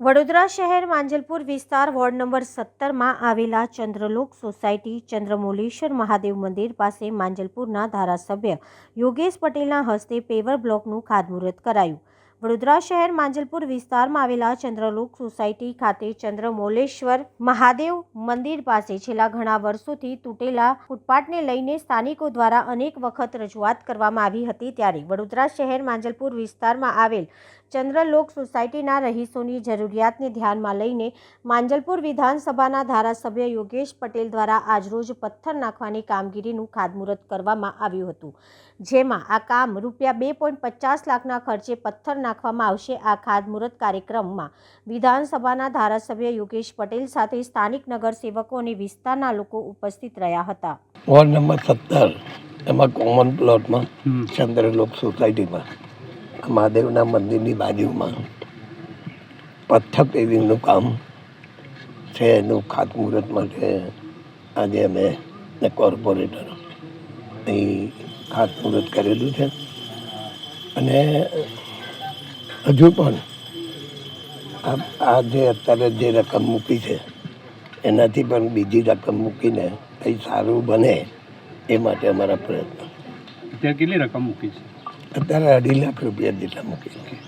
વડોદરા શહેર માંજલપુર વિસ્તાર ward number સત્તરમાં આવેલા ચંદ્રલોક સોસાયટી ચંદ્રમૌલેશ્વર મહાદેવ મંદિર પાસે માંજલપુરના ધારાસભ્ય યોગેશ પટેલના હસ્તે પેવર બ્લોકનું ખાતમુહૂર્ત કરાયું. વડોદરા શહેર માંજલપુર વિસ્તારમાં આવેલા ચંદ્રલોક સોસાયટી ખાતે ચંદ્રમૌલેશ્વર મહાદેવ મંદિર પાસે છેલ્લા ઘણા વર્ષોથી તૂટેલા ફૂટપાથને લઈને સ્થાનિકો દ્વારા અનેક વખત રજૂઆત કરવામાં આવી હતી ત્યારે વડોદરા શહેર માંજલપુર વિસ્તારમાં આવેલ ચંદ્રલોક સોસાયટીના રહીશોની જરૂરિયાતને ધ્યાનમાં લઈને માંજલપુર વિધાનસભાના ધારાસભ્ય યોગેશ પટેલ દ્વારા આજરોજ પથ્થર નાખવાની કામગીરીનું ખાતમુહૂર્ત કરવામાં આવ્યું હતું. જેમાં આ કામ રૂપિયા બે પોઈન્ટ પચાસ લાખના ખર્ચે પથ્થર નાખવામાં આવશે. આ ખાતમુહૂર્ત કાર્યક્રમમાં વિધાનસભાના ધારાસભ્ય યોગેશ પટેલ સાથે સ્થાનિક નગરસેવકો અને વિસ્તારના લોકો ઉપસ્થિત રહ્યા હતા. વોર્ડ નંબર સત્તર એમાં કોમન પ્લોટમાં ચંદ્રલોક સોસાયટીમાં. મહાદેવના મંદિરની બાજુમાં પથ્થર પેવિંગનું કામ છે, એનું ખાતમુહૂર્ત માટે આજે અમે કોર્પોરેટર અહીં ખાતમુહૂર્ત કરેલું છે. અને હજુ પણ આ જે અત્યારે જે રકમ મૂકી છે, એનાથી પણ બીજી રકમ મૂકીને કંઈ સારું બને એ માટે અમારા પ્રયત્ન. અત્યારે કેટલી રકમ મૂકી છે? અત્યારે અઢી લાખ રૂપિયા જેટલા મૂકી.